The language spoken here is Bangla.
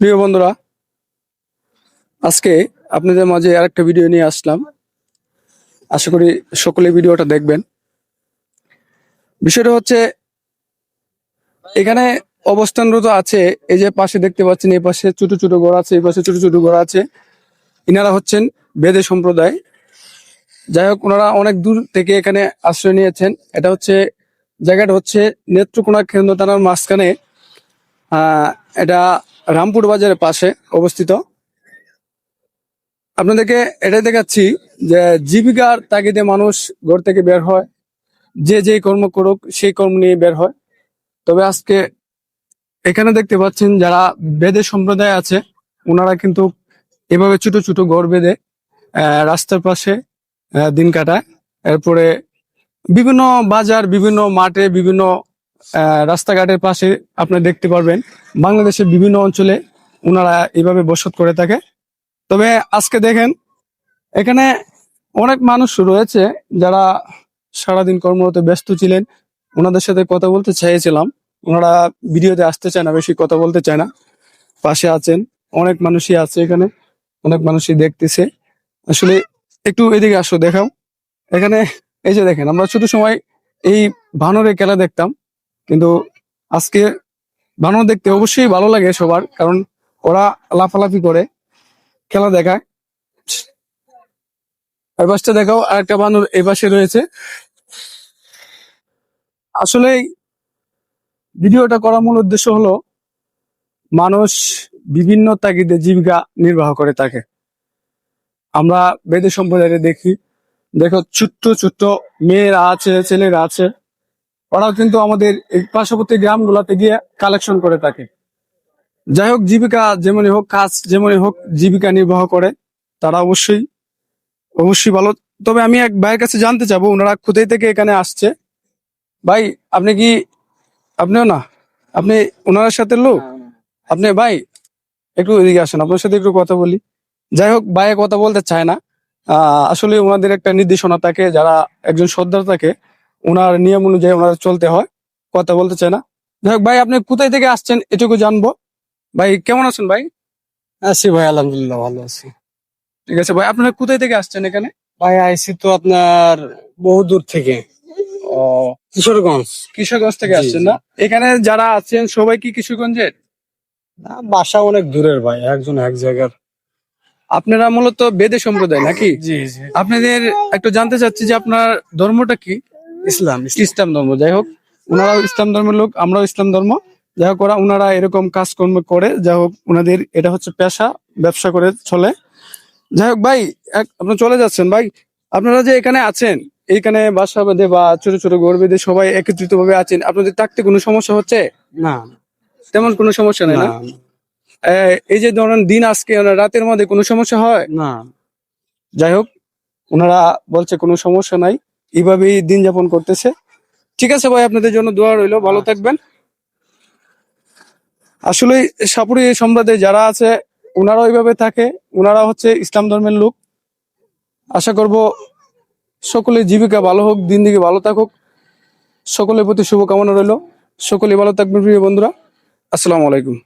প্রিয় বন্ধুরা, আজকে আপনাদের মাঝে আরেকটা ভিডিও নিয়ে আসলাম। আশা করি সকলে ভিডিওটা দেখবেন। বিষয়টা হচ্ছে, এখানে অবস্থানরত আছে, এই যে পাশে দেখতে পাচ্ছেন, এই পাশে ছোট ছোট ঘর আছে, এই পাশে ছোট ছোট ঘর আছে। ইনারা হচ্ছেন বেদে সম্প্রদায়। যাই হোক, ওনারা অনেক দূর থেকে এখানে আশ্রয় নিয়েছেন। এটা হচ্ছে, জায়গাটা হচ্ছে নেত্রকোনা কেন্দ্র থানার মাঝখানে। এটা রামপুর বাজারের পাশে অবস্থিত। আপনাদেরকে এটাই দেখাচ্ছি যে জীবিকার তাগিদে মানুষ ঘর থেকে বের হয়, যে যে কর্ম করুক সেই কর্ম নিয়ে বের হয়। তবে আজকে এখানে দেখতে পাচ্ছেন যারা বেদে সম্প্রদায় আছে, ওনারা কিন্তু এভাবে ছোট ছোট ঘর বেঁধে রাস্তার পাশে দিন কাটায়। এরপরে বিভিন্ন বাজার, বিভিন্ন মাঠে, বিভিন্ন রাস্তাঘাটের পাশে আপনারা দেখতে পারবেন বাংলাদেশের বিভিন্ন অঞ্চলে ওনারা এইভাবে বসত করে থাকে। তবে আজকে দেখেন, এখানে অনেক মানুষ রয়েছে যারা সারাদিন কর্মরত ব্যস্ত ছিলেন। ওনাদের সাথে কথা বলতে চাইছিলাম ওনারা ভিডিওতে আসতে চায় না, বেশি কথা বলতে চায় না। পাশে আছেন, অনেক মানুষই আছে এখানে, অনেক মানুষই দেখতেছে। আসলে একটু এদিকে আসো, দেখাও। এখানে এই যে দেখেন, আমরা ছোট সময় এই ভানরে খেলা দেখতাম। আজকে বানর দেখতে অবশ্যই ভালো লাগে সবার, কারণ ওরা লাফালাফি করে, খেলা দেখায়। আর পাশটা দেখাও, আর একটা বানর এই পাশে রয়েছে। আসলে ভিডিওটা করার মূল উদ্দেশ্য হলো, মানুষ বিভিন্ন তাগিদে জীবিকা নির্বাহ করে থাকে। আমরা বেদে সম্প্রদায়ে দেখি। দেখো, ছোট্ট ছোট্ট মেয়েরা আছে, ছেলেরা আছে। ওরাও কিন্তু আমাদের পার্শ্ববর্তী গ্রামগুলোতে গিয়ে কালেকশন করে থাকে। যাই হোক, জীবিকা যেমনই হোক, কাজ যেমনই হোক, জীবিকা নির্বাহ করে, তারা অবশ্যই অবশ্যই ভালো। তবে আমি এক ভাইয়ের কাছে জানতে চাবো, ওনারা কোথায় থেকে এখানে আসছে? ভাই, আপনি কি, আপনিও না? আপনি ওনার সাথে লোক? আপনি ভাই, একটু এদিকে আসেন, আপনার সাথে একটু কথা বলি। যাই হোক ভাইয়ে কথা বলতে চায় না। আসলে ওনাদের একটা নির্দেশনা থাকে, যারা একজন সর্দার থাকে ওনার নিয়ম অনুযায়ী ওনার চলতে হয় কথা বলতে চায় না। যাই হোক ভাই আপনি কোথায় থেকে আসছেন এটুকু জানব। ভাই কেমন আছেন ভাই? আছি ভাই আলহামদুলিল্লাহ ভালো আছি। ঠিক আছে ভাই আপনারা কোথায় থেকে আসছেন এখানে? ভাই আইসি তো আপনার বহু দূর থেকে। ও কিশোরগঞ্জ। কিশোরগঞ্জ থেকে আসছেন না? এখানে যারা আছেন সবাই কি কিশোরগঞ্জের? না, বাসা অনেক দূরের ভাই একজন এক জায়গার। আপনারা মূলত বেদে সম্প্রদায় নাকি? জি জি। আপনাদের একটু জানতে চাচ্ছি যে আপনার ধর্মটা কি? ইসলাম ইসলাম। ধর্ম যাই হোক ওনারাও ইসলাম ধর্মের লোক আমরাও ইসলাম ধর্ম। যাই হোক ওরা ওনারা এরকম কাজকর্ম করে যাই হোক ওনাদের এটা হচ্ছে পেশা ব্যবসা করে চলে। যাই হোক ভাই আপনি চলে যাচ্ছেন ভাই আপনারা যে এখানে আছেন এইখানে বাসা বেঁধে বা ছোট ছোট ঘর বেঁধে সবাই একত্রিত ভাবে আছেন আপনাদের থাকতে কোনো সমস্যা হচ্ছে? না। তেমন কোনো সমস্যা নেই না? এই যে ধরেন দিন আজকে রাতের মধ্যে কোনো সমস্যা হয়? না। যাই হোক ওনারা বলছে কোনো সমস্যা নাই। এইভাবেই দিন যাপন করতেছে। ঠিক আছে ভাই আপনাদের জন্য দোয়া রইল ভালো থাকবেন। আসলে সাপুরি সম্প্রদায় যারা আছে ওনারা ওইভাবে থাকে ওনারা হচ্ছে ইসলাম ধর্মের লোক। আশা করব সকলে জীবিকা ভালো হোক দিন দিকে ভালো থাকুক। সকলের প্রতি শুভকামনা রইল। সকলে ভালো থাকবেন প্রিয় বন্ধুরা। আসসালামু আলাইকুম।